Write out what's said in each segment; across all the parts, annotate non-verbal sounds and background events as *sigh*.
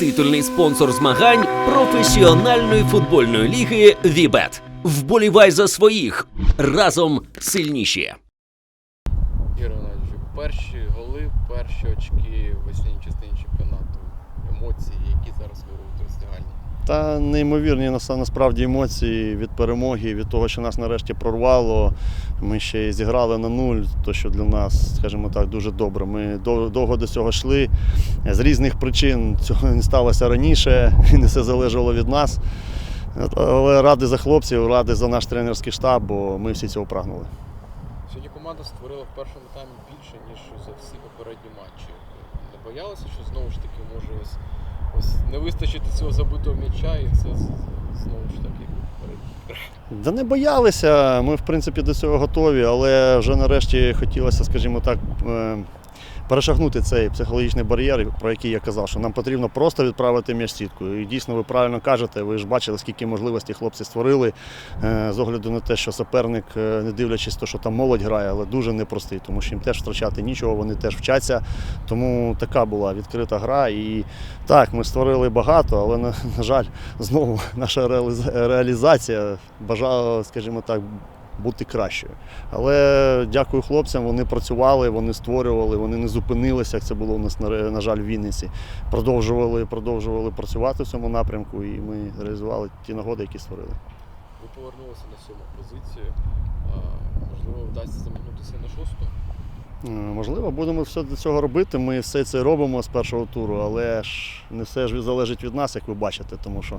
Титульний спонсор змагань професіональної футбольної ліги Вібет. Вболівай за своїх разом сильніші. Ігор Геннадійович, перші голи, перші очки в Та неймовірні насправді емоції від перемоги, від того, що нас нарешті прорвало. Ми ще й зіграли на нуль, то що для нас, скажімо так, дуже добре. Ми довго до цього йшли. З різних причин цього не сталося раніше, *laughs* і не все залежало від нас. Але радий за хлопців, радий за наш тренерський штаб, бо ми всі цього прагнули. Сьогодні команда створила в першому таймі більше, ніж за всі попередні матчі. Не боялися, що знову ж таки може ось, не вистачити цього забитого м'яча, і це знову ж таки Да не боялися, ми в принципі до цього готові, але вже нарешті хотілося, скажімо так, е, перешагнути цей психологічний бар'єр, про який я казав, що нам потрібно просто відправити м'яч в сітку. І дійсно, ви правильно кажете, ви ж бачили, скільки можливостей хлопці створили е, з огляду на те, що суперник, е, не дивлячись то, що там молодь грає, але дуже непростий, тому що їм теж втрачати нічого, вони теж вчаться. Тому така була відкрита гра. І так, ми створили багато, але на, на жаль, знову *laughs* наша реаліза- реалізація бажала, скажімо так, бути кращою. Але дякую хлопцям, вони працювали, вони створювали, вони не зупинилися, як це було у нас на, жаль, в Вінниці. Продовжували, продовжували працювати в цьому напрямку, і ми реалізували ті нагоди, які створили. Ви повернулися на сьому позицію. Можливо, вдасться замахнутися на шосту. Е, Можливо, будемо все для цього робити. Ми все це робимо з першого туру, але ж не все ж залежить від нас, як ви бачите. Тому що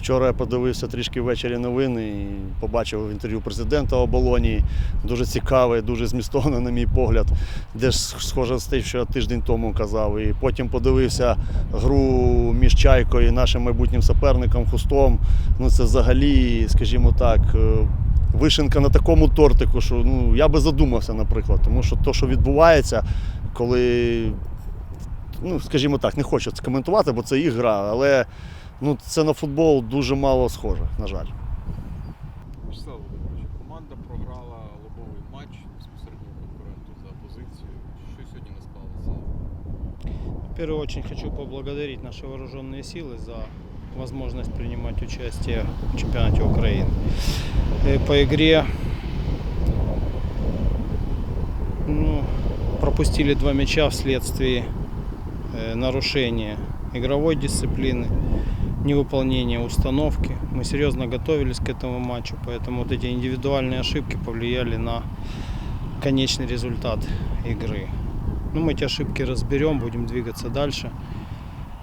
вчора я подивився трішки ввечері новини і побачив інтерв'ю президента оболоні. Дуже цікаве, дуже змістовне, на мій погляд, де ж схоже з тим, що я тиждень тому казав. І потім подивився гру між Чайкою і нашим майбутнім суперником Хустом. Ну це взагалі, скажімо так. Вишенка на такому тортику, що ну, я би задумався, наприклад, тому що то, що відбувається, коли, ну, скажімо так, не хочу це коментувати, бо це їх гра, але ну, це на футбол дуже мало схоже, на жаль. Вячеслав Володимирович, команда програла лобовий матч безпосередньо конкуренту за позицію. Що сьогодні не склалося? В первую очередь хочу поблагодарить наши вооруженные силы за возможность принимать участие в чемпионате Украины. Э, По игре ну, пропустили два мяча вследствие э, нарушения игровой дисциплины, невыполнения установки. Мы серьезно готовились к этому матчу, поэтому вот эти индивидуальные ошибки повлияли на конечный результат игры. Ну, мы эти ошибки разберем, будем двигаться дальше.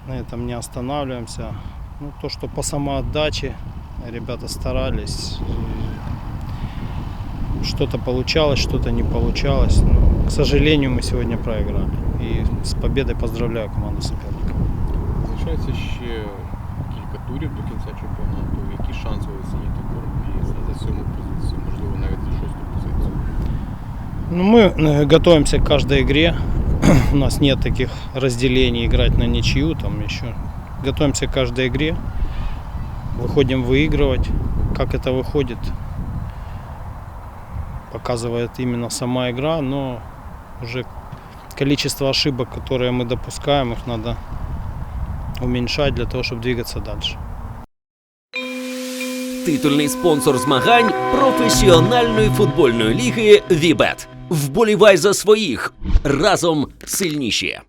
На этом не останавливаемся. Ну, то, что по самоотдаче ребята старались. э, Что-то получалось, что-то не получалось. Но, к сожалению, мы сегодня проиграли. И с победой поздравляю команду соперника. Залишається ще кілька турів до кінця чемпіонату. Які шанси ви оцінюєте в боротьбі за, за сьому позицію, можливо, навіть за шосту позицію? Ну, мы э, готовимся к каждой игре. *clears throat* У нас нет таких разделений играть на ничью, там еще. Готовимся к каждой игре. Выходим выигрывать. Как это выходит, показывает именно сама игра, но уже количество ошибок, которые мы допускаем, их надо уменьшать для того, чтобы двигаться дальше. Титульний спонсор змагань професіональної футбольної ліги Вібет. Вболівай за своїх разом сильніші.